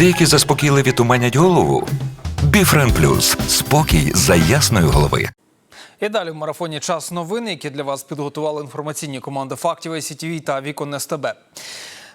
Деякі заспокійливі туманять голову. Біфрен Плюс спокій за ясної голови. І далі в марафоні час новини, які для вас підготували інформаційні команди фактів ICTV та Вікон СТБ.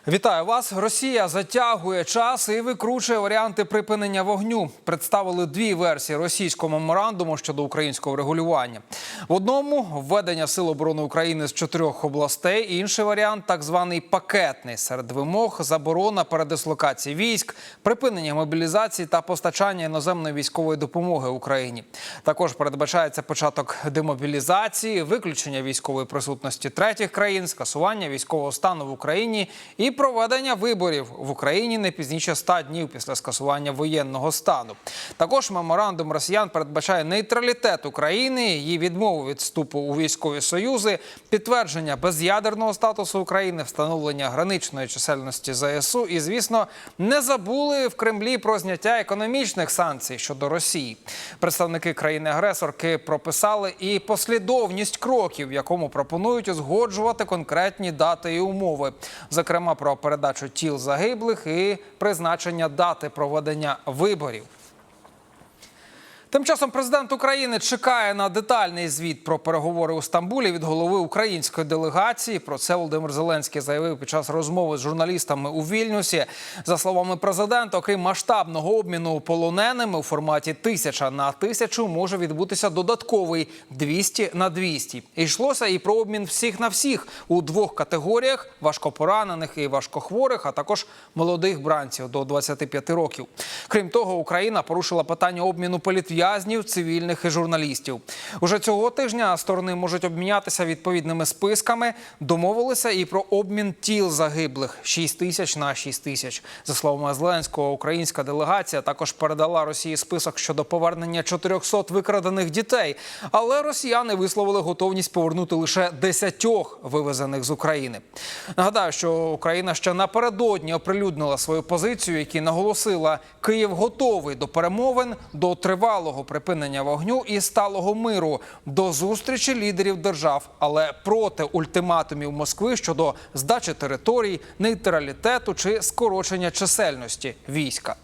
Вітаю вас. Росія затягує час і викручує варіанти припинення вогню. Представили дві версії російського меморандуму щодо українського регулювання. В одному введення сил оборони України з чотирьох областей. Інший варіант так званий пакетний. Серед вимог заборона передислокації військ, припинення мобілізації та постачання іноземної військової допомоги Україні. Також передбачається початок демобілізації, виключення військової присутності третіх країн, скасування військового стану в Україні і проведення виборів в Україні не пізніше 100 днів після скасування воєнного стану. Також меморандум росіян передбачає нейтралітет України, її відмову від вступу у військові союзи, підтвердження без'ядерного статусу України, встановлення граничної чисельності ЗСУ і, звісно, не забули в Кремлі про зняття економічних санкцій щодо Росії. Представники країни-агресорки прописали і послідовність кроків, в якому пропонують узгоджувати конкретні дати і умови, зокрема про передачу тіл загиблих і призначення дати проведення виборів. Тим часом президент України чекає на детальний звіт про переговори у Стамбулі від голови української делегації. Про це Володимир Зеленський заявив під час розмови з журналістами у Вільнюсі. За словами президента, окрім масштабного обміну полоненими у форматі тисяча на тисячу може відбутися додатковий 200 на 200. І йшлося і про обмін всіх на всіх у двох категоріях: важкопоранених і важкохворих, а також молодих бранців до 25 років. Крім того, Україна порушила питання обміну політв'язнів, цивільних і журналістів. Уже цього тижня сторони можуть обмінятися відповідними списками. Домовилися і про обмін тіл загиблих 6 тисяч на 6 тисяч. За словами Зеленського, українська делегація також передала Росії список щодо повернення 400 викрадених дітей. Але росіяни висловили готовність повернути лише 10 вивезених з України. Нагадаю, що Україна ще напередодні оприлюднила свою позицію, які наголосила, Київ готовий до перемовин, до тривалого припинення вогню і сталого миру, до зустрічі лідерів держав, але проти ультиматумів Москви щодо здачі територій, нейтралітету чи скорочення чисельності війська.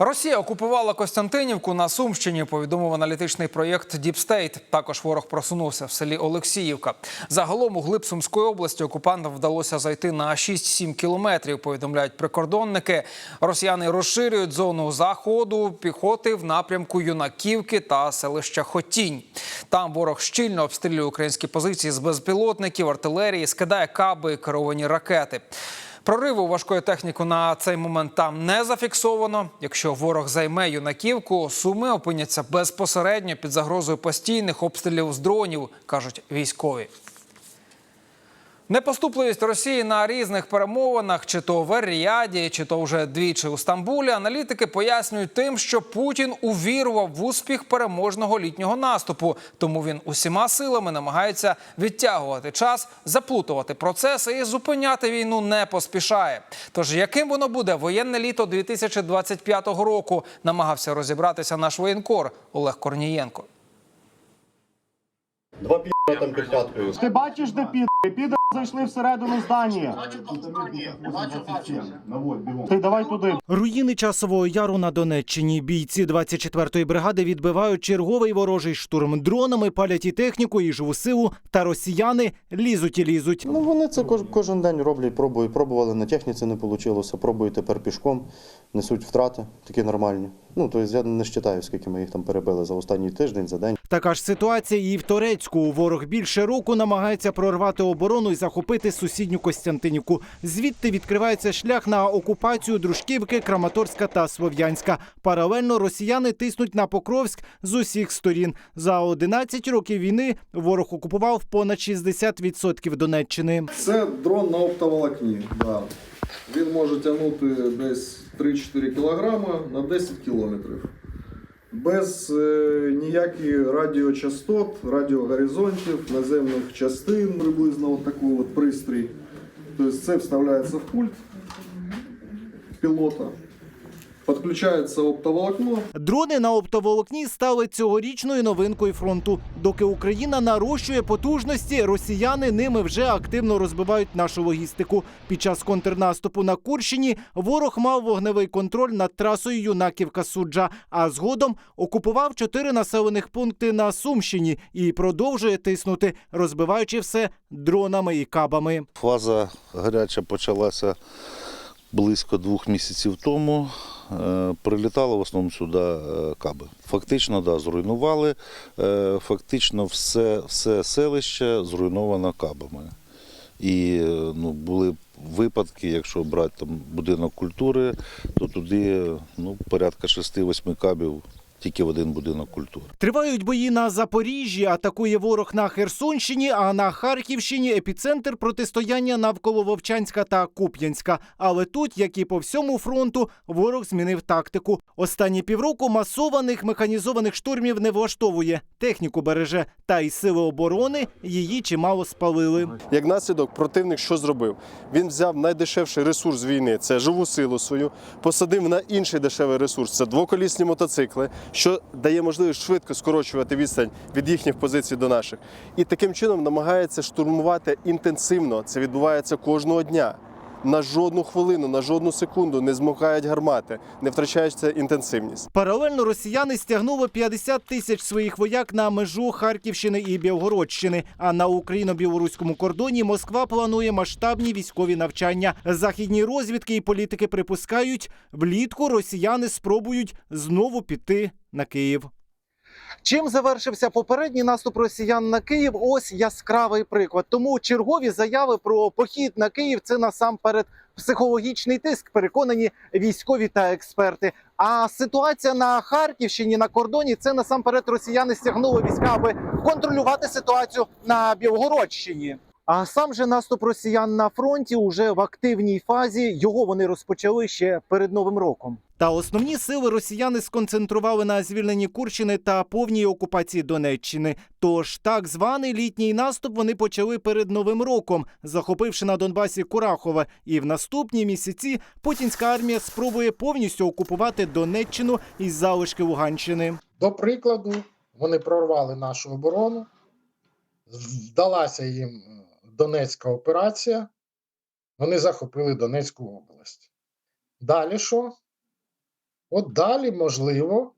Росія окупувала Костянтинівку на Сумщині. Повідомив аналітичний проєкт State. Також ворог просунувся в селі Олексіївка. Загалом у глиб Сумської області окупантам вдалося зайти на 6-7 кілометрів. Повідомляють прикордонники. Росіяни розширюють зону заходу піхоти в напрямку Юнаківки та селища Хотінь. Там ворог щільно обстрілює українські позиції з безпілотників, артилерії, скидає каби, і керовані ракети. Прориву важкої техніки на цей момент там не зафіксовано. Якщо ворог займе юнаківку, суми опиняться безпосередньо під загрозою постійних обстрілів з дронів, кажуть військові. Непоступливість Росії на різних перемовинах, чи то в Ер-Ріаді, чи то вже двічі у Стамбулі, аналітики пояснюють тим, що Путін увірував в успіх переможного літнього наступу. Тому він усіма силами намагається відтягувати час, заплутувати процеси і зупиняти війну не поспішає. Тож яким воно буде воєнне літо 2025 року, намагався розібратися наш воєнкор Олег Корнієнко. Два пі***а там. Ти бачиш, де піди? Піди зайшли всередину здання. Ти давай туди. Руїни часового яру на Донеччині. Бійці 24-ї бригади відбивають черговий ворожий штурм. Дронами палять і техніку, і живу силу, та росіяни лізуть і лізуть. Ну вони це кож, кожен день роблять, пробують. Пробували на техніці, не вийшло. Пробують тепер пішком, несуть втрати, такі нормальні. Ну, тобто я не вважаю, скільки ми їх там перебили за останній тиждень, за день. Така ж ситуація і в Торецьку. Ворог більше року намагається прорвати оборону і захопити сусідню Костянтинівку. Звідти відкривається шлях на окупацію Дружківки, Краматорська та Слов'янська. Паралельно росіяни тиснуть на Покровськ з усіх сторін. За 11 років війни ворог окупував понад 60% Донеччини. Це дрон на оптоволокні. Да. Він може тягнути десь 3-4 кілограми на 10 кілометрів. Без е, ніяких радіочастот, радіогоризонтів, наземних частин, приблизно от такий от пристрій. Тобто це вставляється в пульт пілота. Подключается оптоволокно, Дрони на оптоволокні стали цьогорічною новинкою фронту. Доки Україна нарощує потужності, росіяни ними вже активно розбивають нашу логістику. Під час контрнаступу на Курщині ворог мав вогневий контроль над трасою Юнаківка Суджа, а згодом окупував чотири населених пункти на Сумщині і продовжує тиснути, розбиваючи все дронами і кабами. Фаза гаряча почалася близько двох місяців тому. Е, Прилітали в основному сюди е, каби. Фактично, да, зруйнували. Е, Фактично все, все селище зруйновано кабами. І ну, були випадки, якщо брати там будинок культури, то туди ну, порядка 6-8 кабів тільки в один будинок культури. Тривають бої на Запоріжжі, атакує ворог на Херсонщині, а на Харківщині епіцентр протистояння навколо Вовчанська та Куп'янська. Але тут, як і по всьому фронту, ворог змінив тактику. Останні півроку масованих механізованих штурмів не влаштовує. Техніку береже, та й сили оборони її чимало спалили. Як наслідок, противник що зробив? Він взяв найдешевший ресурс війни це живу силу свою, посадив на інший дешевий ресурс це двоколісні мотоцикли, що дає можливість швидко скорочувати відстань від їхніх позицій до наших. І таким чином намагається штурмувати інтенсивно. Це відбувається кожного дня. На жодну хвилину, на жодну секунду не змокають гармати, не втрачається інтенсивність. Паралельно росіяни стягнули 50 тисяч своїх вояк на межу Харківщини і Білгородщини. А на україно-білоруському кордоні Москва планує масштабні військові навчання. Західні розвідки і політики припускають, влітку росіяни спробують знову піти на Київ. Чим завершився попередній наступ росіян на Київ? Ось яскравий приклад. Тому чергові заяви про похід на Київ це насамперед психологічний тиск. Переконані військові та експерти. А ситуація на Харківщині на кордоні це насамперед росіяни стягнули війська, аби контролювати ситуацію на Білгородщині. А сам же наступ росіян на фронті уже в активній фазі. Його вони розпочали ще перед новим роком. Та основні сили росіяни сконцентрували на звільненні Курщини та повній окупації Донеччини. Тож так званий літній наступ вони почали перед новим роком, захопивши на Донбасі Курахове. І в наступні місяці путінська армія спробує повністю окупувати Донеччину із залишки Луганщини. До прикладу, вони прорвали нашу оборону, вдалася їм Донецька операція, вони захопили Донецьку область. Далі що? От далі, можливо,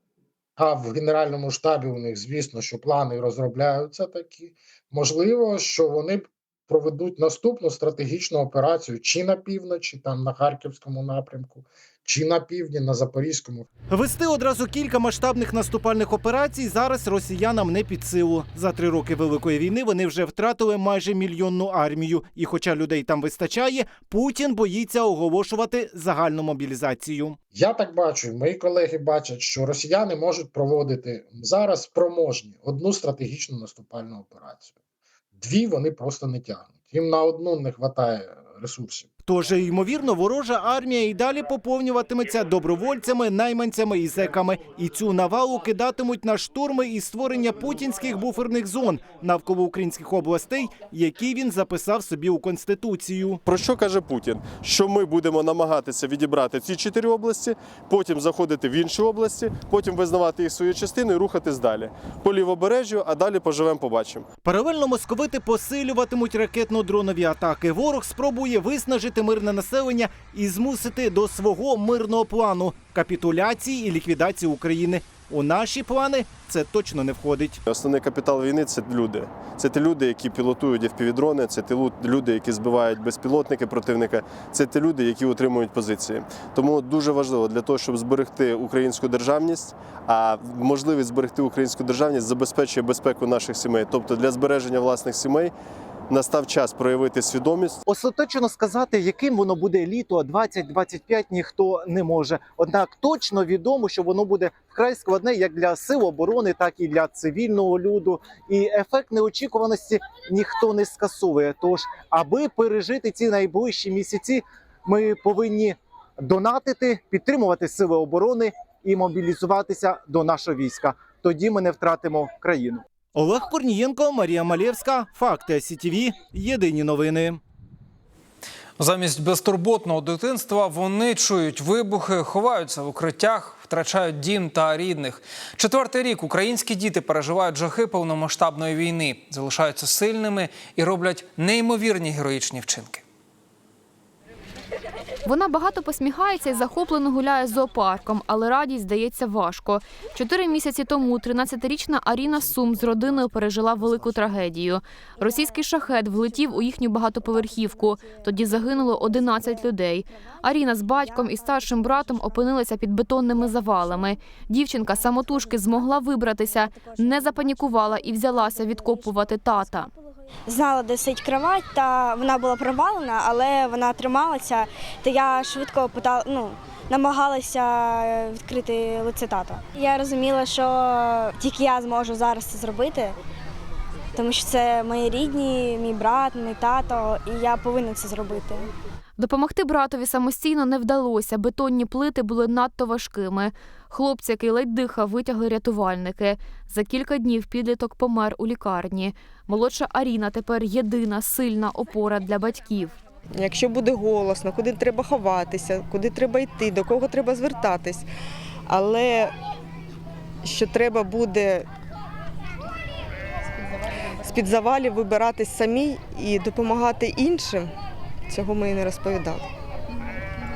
а в Генеральному штабі у них, звісно, що плани розробляються такі. Можливо, що вони проведуть наступну стратегічну операцію чи на півночі, там на Харківському напрямку, чи на півдні, на Запорізькому. Вести одразу кілька масштабних наступальних операцій зараз росіянам не під силу. За три роки великої війни вони вже втратили майже мільйонну армію. І, хоча людей там вистачає, Путін боїться оголошувати загальну мобілізацію. Я так бачу, мої колеги бачать, що росіяни можуть проводити зараз спроможні одну стратегічну наступальну операцію. Дві вони просто не тягнуть. Їм на одну не вистачає ресурсів. Тож, ймовірно, ворожа армія і далі поповнюватиметься добровольцями, найманцями і зеками. І цю навалу кидатимуть на штурми і створення путінських буферних зон навколо українських областей, які він записав собі у конституцію. Про що каже Путін? Що ми будемо намагатися відібрати ці чотири області, потім заходити в інші області, потім визнавати їх своєю частиною і рухатись далі. По лівобережжю, а далі поживемо, побачимо. Паралельно московити посилюватимуть ракетно-дронові атаки. Ворог спробує виснажити мирне населення і змусити до свого мирного плану капітуляції і ліквідації України. У наші плани це точно не входить. Основний капітал війни це люди. Це ті люди, які пілотують FPV-дрони, це ті люди, які збивають безпілотники противника, це ті люди, які утримують позиції. Тому дуже важливо для того, щоб зберегти українську державність, а можливість зберегти українську державність забезпечує безпеку наших сімей. Тобто для збереження власних сімей настав час проявити свідомість. Остаточно сказати, яким воно буде літо 2025, ніхто не може. Однак точно відомо, що воно буде вкрай складне як для сил оборони, так і для цивільного люду. І ефект неочікуваності ніхто не скасовує. Тож, аби пережити ці найближчі місяці, ми повинні донатити, підтримувати сили оборони і мобілізуватися до нашого війська. Тоді ми не втратимо країну. Олег Корнієнко, Марія Малєвська, Факти СІТВ. Єдині новини. Замість безтурботного дитинства вони чують вибухи, ховаються в укриттях, втрачають дім та рідних. Четвертий рік українські діти переживають жахи повномасштабної війни, залишаються сильними і роблять неймовірні героїчні вчинки. Вона багато посміхається і захоплено гуляє з зоопарком, але радість здається важко. Чотири місяці тому 13-річна Аріна Сум з родиною пережила велику трагедію. Російський шахет влетів у їхню багатоповерхівку. Тоді загинуло 11 людей. Аріна з батьком і старшим братом опинилася під бетонними завалами. Дівчинка самотужки змогла вибратися, не запанікувала і взялася відкопувати тата. Знала, де сидить кровать, та вона була провалена, але вона трималася. То я швидко питала, ну, намагалася відкрити лице тата. Я розуміла, що тільки я зможу зараз це зробити, тому що це мої рідні, мій брат, мій тато, і я повинна це зробити. Допомогти братові самостійно не вдалося. Бетонні плити були надто важкими. Хлопця, який ледь дихав, витягли рятувальники. За кілька днів підліток помер у лікарні. Молодша Аріна тепер єдина сильна опора для батьків. Якщо буде голосно, куди треба ховатися, куди треба йти, до кого треба звертатись. Але що треба буде з-під завалів вибиратись самі і допомагати іншим, цього ми і не розповідали.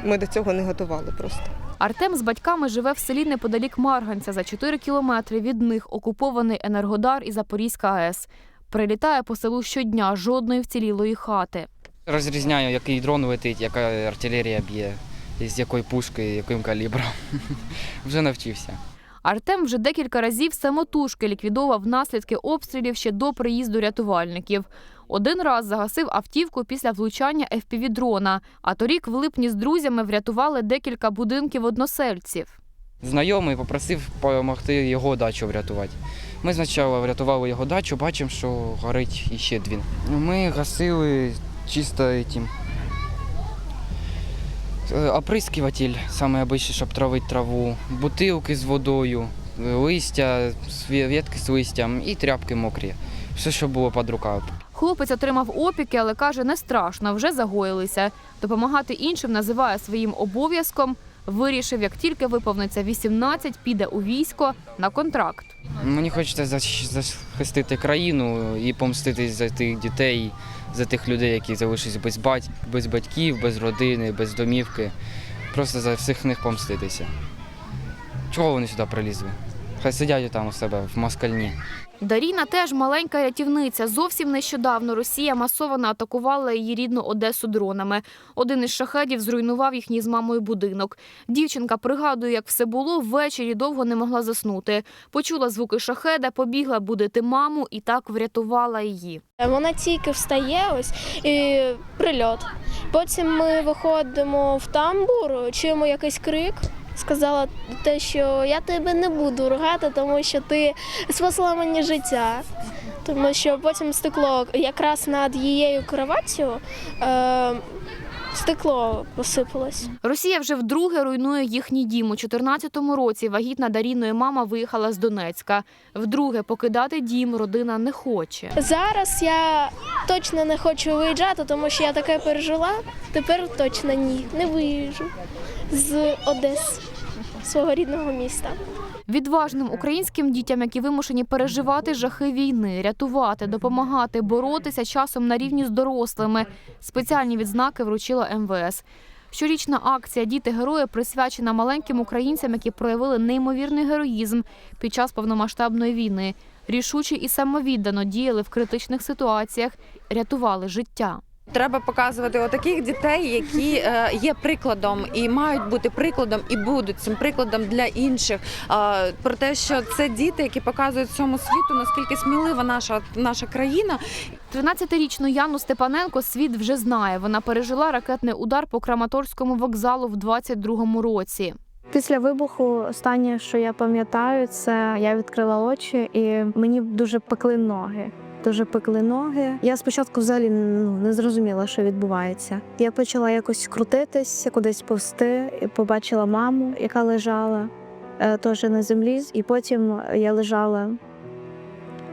Ми до цього не готували просто. Артем з батьками живе в селі неподалік Марганця. За 4 кілометри від них окупований Енергодар і Запорізька АЕС. Прилітає по селу щодня жодної вцілілої хати. Розрізняю, який дрон летить, яка артилерія б'є, з якої пушки, яким калібром. Вже навчився. Артем вже декілька разів самотужки ліквідовував наслідки обстрілів ще до приїзду рятувальників. Один раз загасив автівку після влучання FPV-дрона, а торік в липні з друзями врятували декілька будинків односельців. Знайомий попросив допомогти його дачу врятувати. Ми спочатку врятували його дачу, бачимо, що горить іще дві. Ми гасили чисто этим. е, Оприскиватель, саме щоб травити траву, бутилки з водою, листя, ветки з листям і тряпки мокрі. Все, що було під рукою. Хлопець отримав опіки, але каже, не страшно, вже загоїлися. Допомагати іншим називає своїм обов'язком. Вирішив, як тільки виповниться 18, піде у військо на контракт. Мені хочеться захистити країну і помститись за тих дітей, за тих людей, які залишились без бать, без батьків, без родини, без домівки. Просто за всіх них помститися. Чого вони сюди прилізли? Хай сидять там у себе в москальні. Даріна теж маленька рятівниця. Зовсім нещодавно Росія масово атакувала її рідну Одесу дронами. Один із шахедів зруйнував їхній з мамою будинок. Дівчинка пригадує, як все було, ввечері довго не могла заснути. Почула звуки шахеда, побігла будити маму і так врятувала її. Вона тільки встає ось і прильот. Потім ми виходимо в тамбур, чуємо якийсь крик. Сказала те, що я тебе не буду ругати, тому що ти спасла мені життя. Тому що потім стекло якраз над її кроваттю е, стекло посипалось. Росія вже вдруге руйнує їхній дім. У 14-му році вагітна Даріною мама виїхала з Донецька. Вдруге покидати дім родина не хоче. Зараз я точно не хочу виїжджати, тому що я таке пережила. Тепер точно ні, не виїжджу з Одеси, свого рідного міста. Відважним українським дітям, які вимушені переживати жахи війни, рятувати, допомагати, боротися часом на рівні з дорослими. Спеціальні відзнаки вручила МВС. Щорічна акція Діти герої присвячена маленьким українцям, які проявили неймовірний героїзм під час повномасштабної війни. Рішуче і самовіддано діяли в критичних ситуаціях, рятували життя. Треба показувати отаких дітей, які е, є прикладом і мають бути прикладом, і будуть цим прикладом для інших. Е, про те, що це діти, які показують всьому світу, наскільки смілива наша наша країна, 13-річну Яну Степаненко світ вже знає. Вона пережила ракетний удар по Краматорському вокзалу в 22-му році. Після вибуху останнє, що я пам'ятаю, це я відкрила очі і мені дуже пекли ноги. Дуже пекли ноги. Я спочатку взагалі ну, не зрозуміла, що відбувається. Я почала якось крутитись, кудись повсти, і побачила маму, яка лежала е, теж на землі. І потім я лежала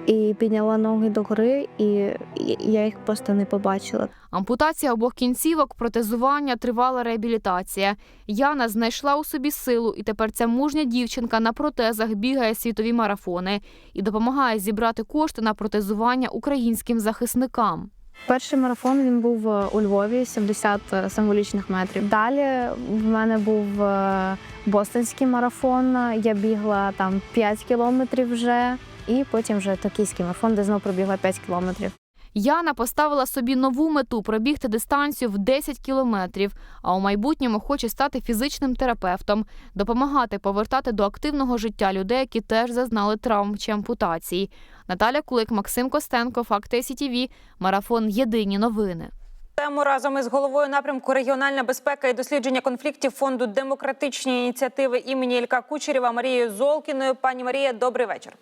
і підняла ноги догори, і я їх просто не побачила. Ампутація обох кінцівок, протезування, тривала реабілітація. Яна знайшла у собі силу, і тепер ця мужня дівчинка на протезах бігає світові марафони і допомагає зібрати кошти на протезування українським захисникам. Перший марафон він був е, у Львові, 70 символічних метрів. Далі в мене був е, бостонський марафон. Я бігла там 5 кілометрів вже, і потім вже токійський марафон, де знову пробігла 5 кілометрів. Яна поставила собі нову мету пробігти дистанцію в 10 кілометрів, а у майбутньому хоче стати фізичним терапевтом, допомагати повертати до активного життя людей, які теж зазнали травм чи ампутацій. Наталя Кулик, Максим Костенко, Факти СІТІВІ, Марафон Єдині новини. Тему разом із головою напрямку регіональна безпека і дослідження конфліктів фонду демократичні ініціативи імені Ілька Кучерєва Марією Золкіною. Пані Марія, добрий вечір.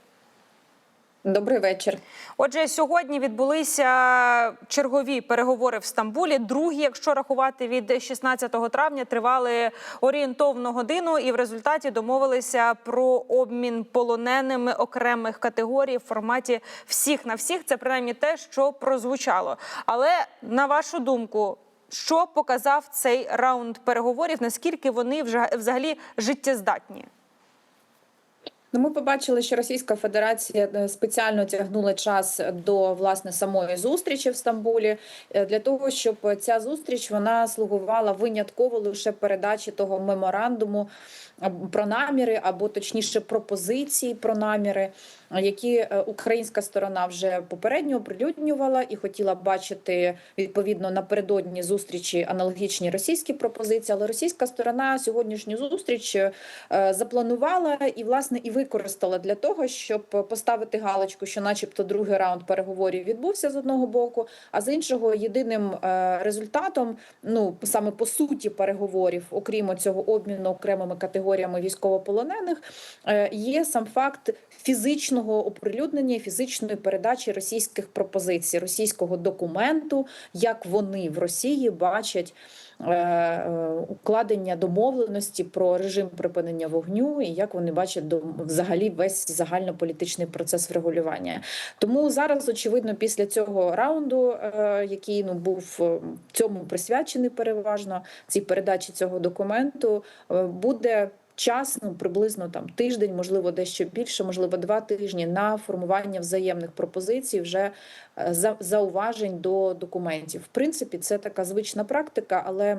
Добрий вечір. Отже, сьогодні відбулися чергові переговори в Стамбулі. Другі, якщо рахувати від 16 травня, тривали орієнтовно годину, і в результаті домовилися про обмін полоненими окремих категорій в форматі всіх на всіх. Це принаймні те, що прозвучало. Але на вашу думку, що показав цей раунд переговорів? Наскільки вони вже взагалі життєздатні? Ну, ми побачили, що Російська Федерація е, спеціально тягнула час до власне самої зустрічі в Стамбулі е, для того, щоб ця зустріч вона слугувала винятково лише передачі того меморандуму про наміри, або точніше пропозиції про наміри, які е, українська сторона вже попередньо оприлюднювала і хотіла бачити відповідно напередодні зустрічі аналогічні російські пропозиції. Але російська сторона сьогоднішню зустріч е, запланувала і власне і використала для того, щоб поставити галочку, що, начебто, другий раунд переговорів відбувся з одного боку, а з іншого єдиним е, результатом, ну саме по суті переговорів, окрім цього обміну окремими категоріями військовополонених, є сам факт фізичного оприлюднення, фізичної передачі російських пропозицій, російського документу, як вони в Росії бачать. е, е, Укладення домовленості про режим припинення вогню і як вони бачать до взагалі весь загальнополітичний процес врегулювання. Тому зараз, очевидно, після цього раунду, е, який ну був цьому присвячений переважно цій передачі цього документу, буде. Час ну приблизно там тиждень, можливо, дещо більше, можливо, два тижні на формування взаємних пропозицій, вже е, за зауважень до документів. В принципі, це така звична практика, але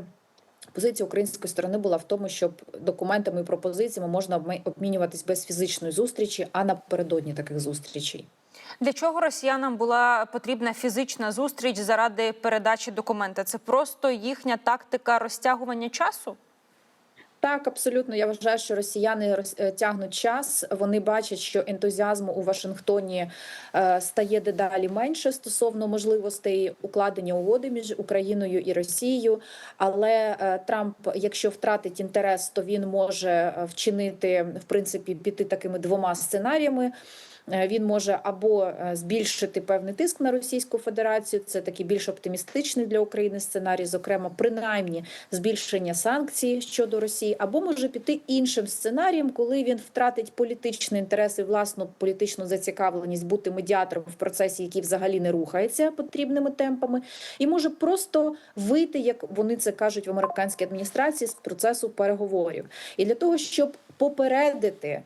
позиція української сторони була в тому, щоб документами і пропозиціями можна обмі- обмінюватись без фізичної зустрічі, а напередодні таких зустрічей. Для чого росіянам була потрібна фізична зустріч заради передачі документа? Це просто їхня тактика розтягування часу? Так, абсолютно. Я вважаю, що росіяни роз- е, тягнуть час. Вони бачать, що ентузіазму у Вашингтоні е, стає дедалі менше стосовно можливостей укладення угоди між Україною і Росією. Але е, Трамп, якщо втратить інтерес, то він може е, вчинити в принципі піти такими двома сценаріями. Е, Він може або е, збільшити певний тиск на Російську Федерацію. Це такий більш оптимістичний для України сценарій, зокрема, принаймні збільшення санкцій щодо Росії, або може піти іншим сценарієм, коли він втратить політичний інтерес власну політичну зацікавленість бути медіатором в процесі, який взагалі не рухається потрібними темпами, і може просто вийти, як вони це кажуть в американській адміністрації, з процесу переговорів. І для того, щоб попередити е,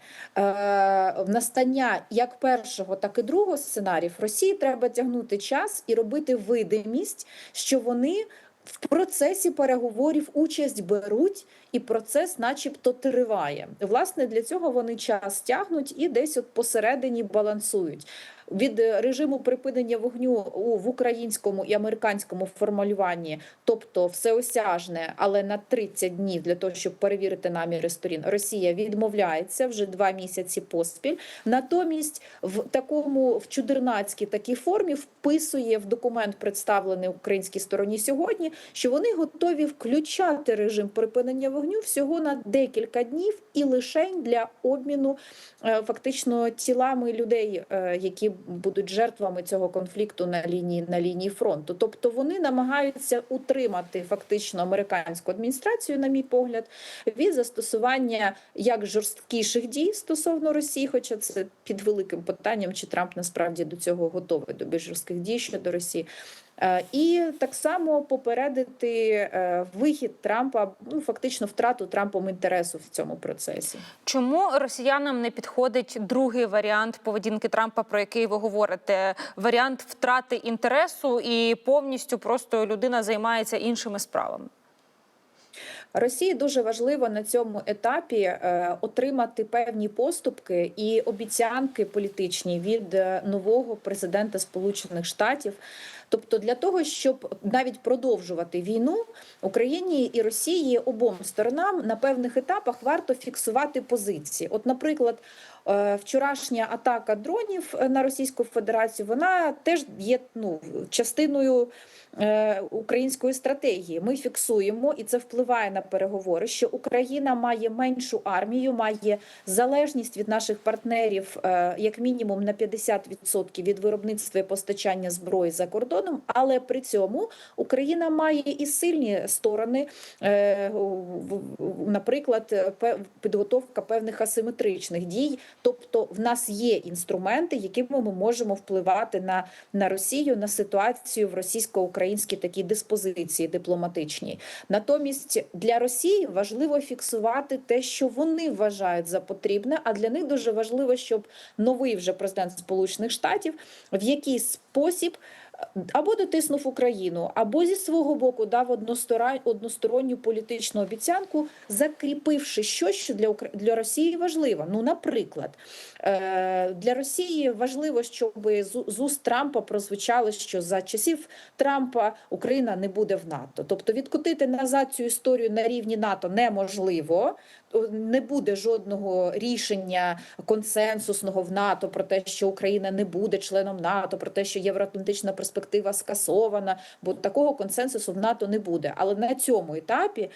настання як першого, так і другого сценаріїв, Росії треба тягнути час і робити видимість, що вони в процесі переговорів участь беруть, і процес, начебто, триває. Власне, для цього вони час тягнуть і десь от посередині балансують. Від е, режиму припинення вогню в українському і американському формулюванні, тобто всеосяжне, але на 30 днів для того, щоб перевірити наміри сторін, Росія відмовляється вже два місяці поспіль. Натомість в такому в чудернацькій такій формі вписує в документ, представлений українській стороні сьогодні, що вони готові включати режим припинення вогню всього на декілька днів і лише для обміну е, фактично тілами людей, е, які будуть жертвами цього конфлікту на лінії на лінії фронту. Тобто вони намагаються утримати фактично американську адміністрацію, на мій погляд, від застосування як жорсткіших дій стосовно Росії, хоча це під великим питанням, чи Трамп насправді до цього готовий до більш жорстких дій щодо Росії. Е, І так само попередити е, вихід Трампа, ну фактично втрату Трампом інтересу в цьому процесі. Чому росіянам не підходить другий варіант поведінки Трампа, про який ви говорите? Варіант втрати інтересу і повністю просто людина займається іншими справами. Росії дуже важливо на цьому етапі е, отримати певні поступки і обіцянки політичні від е, нового президента Сполучених Штатів. Тобто, для того, щоб навіть продовжувати війну Україні і Росії обом сторонам на певних етапах варто фіксувати позиції. От, наприклад, е, вчорашня атака дронів на Російську Федерацію вона теж є ну частиною е, української стратегії. Ми фіксуємо, і це впливає на переговори, що Україна має меншу армію, має залежність від наших партнерів, е, як мінімум на 50% від виробництва і постачання зброї за кордоном, але при цьому Україна має і сильні сторони, е, наприклад, пе- підготовка певних асиметричних дій. Тобто, в нас є інструменти, якими ми можемо впливати на, на Росію, на ситуацію в російсько-українській такій диспозиції дипломатичній. Натомість для Росії важливо фіксувати те, що вони вважають за потрібне. А для них дуже важливо, щоб новий вже президент Сполучених Штатів в якийсь спосіб. Е, Або дотиснув Україну, або зі свого боку дав односторонню політичну обіцянку, закріпивши щось, що для Укра- для Росії важливо. Ну, наприклад, е, для Росії важливо, щоб з уст Трампа прозвучало, що за часів Трампа Україна не буде в НАТО. Тобто відкотити назад цю історію на рівні НАТО неможливо. Не буде жодного рішення консенсусного в НАТО про те, що Україна не буде членом НАТО, про те, що євроатлантична перспектива скасована, бо такого консенсусу в НАТО не буде. Але на цьому етапі.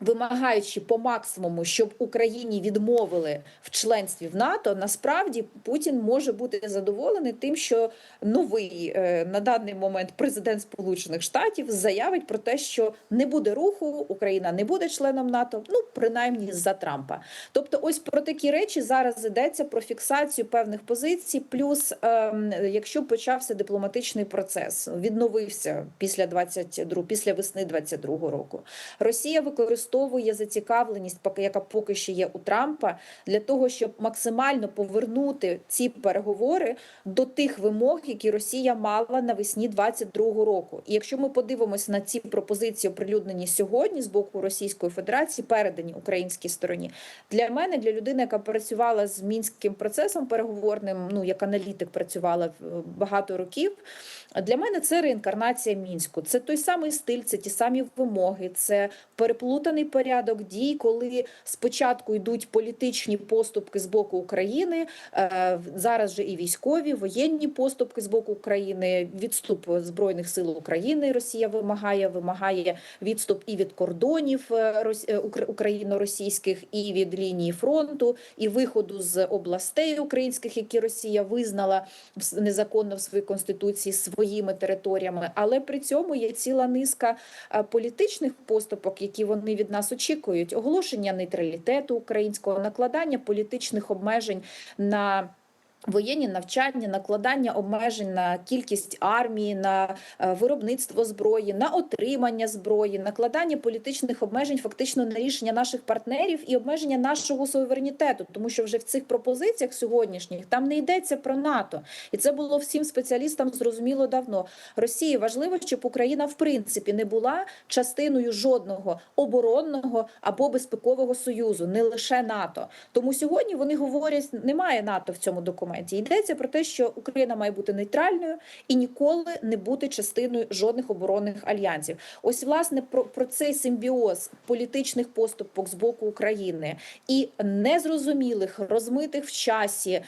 Вимагаючи по максимуму, щоб Україні відмовили в членстві в НАТО, насправді Путін може бути задоволений тим, що новий е, на даний момент президент Сполучених Штатів заявить про те, що не буде руху, Україна не буде членом НАТО, ну принаймні за Трампа. Тобто, ось про такі речі зараз йдеться про фіксацію певних позицій. Плюс, ем, якщо почався дипломатичний процес, відновився після 22, після весни 22 року. Росія використовує зацікавленість, поки яка поки що є у Трампа, для того, щоб максимально повернути ці переговори до тих вимог, які Росія мала навесні 22 року. І якщо ми подивимося на ці пропозиції, оприлюднені сьогодні з боку Російської Федерації, передані українській стороні, для мене, для людини, яка працювала з мінським процесом переговорним, ну як аналітик працювала багато років. Для мене це реінкарнація мінську. Це той самий стиль, це ті самі вимоги, це переплутаний порядок дій, коли спочатку йдуть політичні поступки з боку України. е, Зараз же і військові, воєнні поступки з боку України, відступ збройних сил України. Росія вимагає, вимагає відступ і від кордонів е, е, укра- україно-російських, і від лінії фронту, і виходу з областей українських, які Росія визнала незаконно в своїй конституції своїми територіями. Але при цьому є ціла низка е, політичних поступок, які вони від нас очікують: оголошення нейтралітету українського, накладання політичних обмежень на. Воєнні навчання, накладання обмежень на кількість армії, на е, виробництво зброї, на отримання зброї, накладання політичних обмежень фактично на рішення наших партнерів і обмеження нашого суверенітету, тому що вже в цих пропозиціях сьогоднішніх там не йдеться про НАТО, і це було всім спеціалістам зрозуміло давно. Росії важливо, щоб Україна в принципі не була частиною жодного оборонного або безпекового союзу, не лише НАТО. Тому сьогодні вони говорять, немає НАТО в цьому документі. Йдеться про те, що Україна має бути нейтральною і ніколи не бути частиною жодних оборонних альянсів. Ось власне про, про цей симбіоз політичних поступок з боку України і незрозумілих, розмитих в часі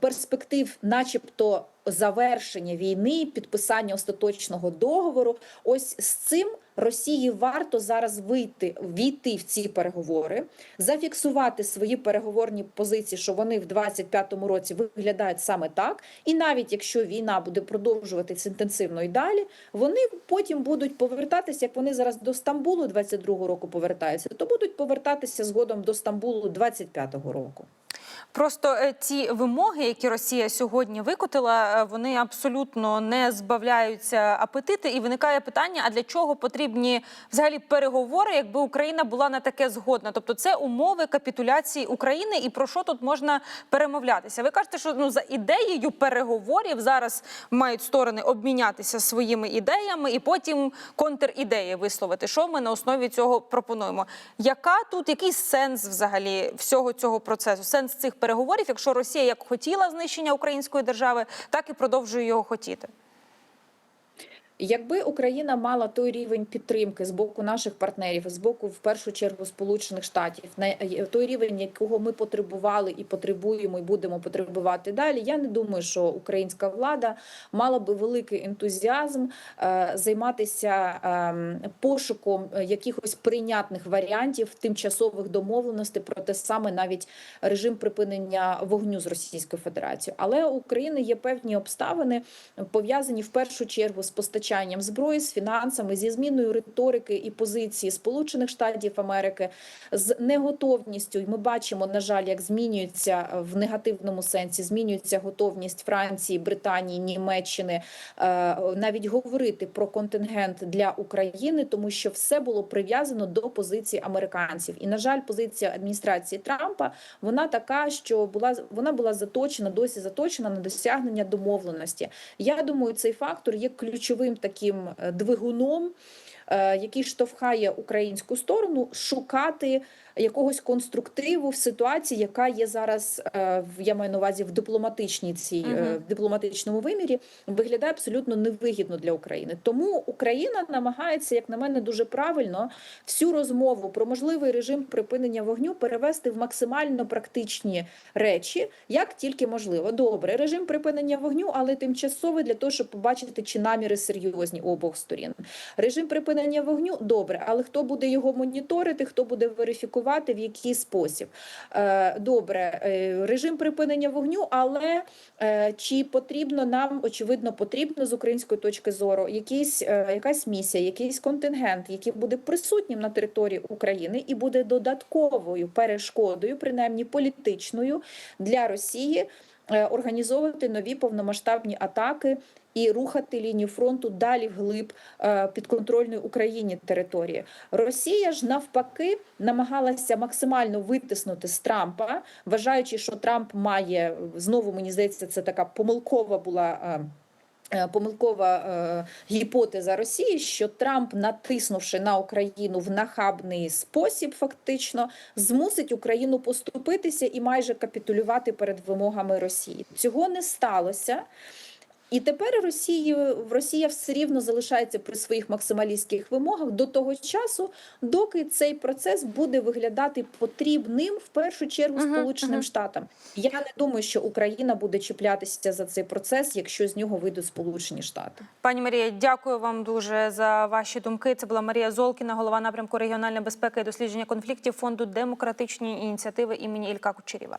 перспектив, начебто. Завершення війни, підписання остаточного договору. Ось з цим Росії варто зараз вийти війти в ці переговори, зафіксувати свої переговорні позиції, що вони в 25-му році виглядають саме так. І навіть якщо війна буде продовжуватись інтенсивно і далі, вони потім будуть повертатися, як вони зараз до Стамбулу 22-го року повертаються, то будуть повертатися згодом до Стамбулу 25-го року. Просто е, ті вимоги, які Росія сьогодні викотила, е, вони абсолютно не збавляються апетити. І виникає питання: а для чого потрібні взагалі переговори, якби Україна була на таке згодна? Тобто, це умови капітуляції України, і про що тут можна перемовлятися? Ви кажете, що ну за ідеєю переговорів зараз мають сторони обмінятися своїми ідеями і потім контрідеї висловити. Що ми на основі цього пропонуємо? Яка тут який сенс взагалі всього цього процесу? Сенс цих переговорів, якщо Росія як хотіла знищення української держави, так і продовжує його хотіти. Якби Україна мала той рівень підтримки з боку наших партнерів, з боку в першу чергу Сполучених Штатів, на той рівень, якого ми потребували і потребуємо, і будемо потребувати далі. Я не думаю, що українська влада мала би великий ентузіазм е, займатися е, пошуком якихось прийнятних варіантів тимчасових домовленостей про те саме навіть режим припинення вогню з Російською Федерацією. Але у України є певні обставини пов'язані в першу чергу з постачанням зброї, з фінансами, зі зміною риторики і позиції Сполучених Штатів Америки, з неготовністю. І ми бачимо, на жаль, як змінюється в негативному сенсі, змінюється готовність Франції, Британії, Німеччини е, навіть говорити про контингент для України, тому що все було прив'язано до позиції американців. І на жаль, позиція адміністрації Трампа вона така, що була вона була заточена, досі заточена на досягнення домовленості. Я думаю, цей фактор є ключовим таким е, двигуном, е, який штовхає українську сторону шукати якогось конструктиву в ситуації, яка є зараз, е, в- я маю на увазі в дипломатичній цій е, в дипломатичному вимірі, виглядає абсолютно невигідно для України. Тому Україна намагається, як на мене, дуже правильно всю розмову про можливий режим припинення вогню перевести в максимально практичні речі, як тільки можливо. Добре, режим припинення вогню, але тимчасовий для того, щоб побачити, чи наміри серйозні у обох сторін. Режим припинення вогню добре, але хто буде його моніторити, хто буде верифікувати, в який спосіб? Е, Добре, е, режим припинення вогню, але е, чи потрібно нам, очевидно, потрібно з української точки зору якийсь, е, якась місія, якийсь контингент, який буде присутнім на території України і буде додатковою перешкодою, принаймні політичною для Росії. Е, Організовувати нові повномасштабні атаки і рухати лінію фронту далі вглиб е, підконтрольної Україні території. Росія ж навпаки намагалася максимально витиснути з Трампа, вважаючи, що Трамп має знову мені здається, це така помилкова була. Е, Помилкова е, гіпотеза Росії, що Трамп, натиснувши на Україну в нахабний спосіб, фактично змусить Україну поступитися і майже капітулювати перед вимогами Росії. Цього не сталося. І тепер Росії, Росія все рівно залишається при своїх максималістських вимогах до того часу, доки цей процес буде виглядати потрібним в першу чергу Сполученим мгм. Штатам. Я не думаю, що Україна буде чіплятися за цей процес, якщо з нього вийдуть Сполучені Штати. Пані Марія, дякую вам дуже за ваші думки. Це була Марія Золкіна, голова напрямку регіональної безпеки і дослідження конфліктів фонду демократичні ініціативи імені Ілька Кучерєва.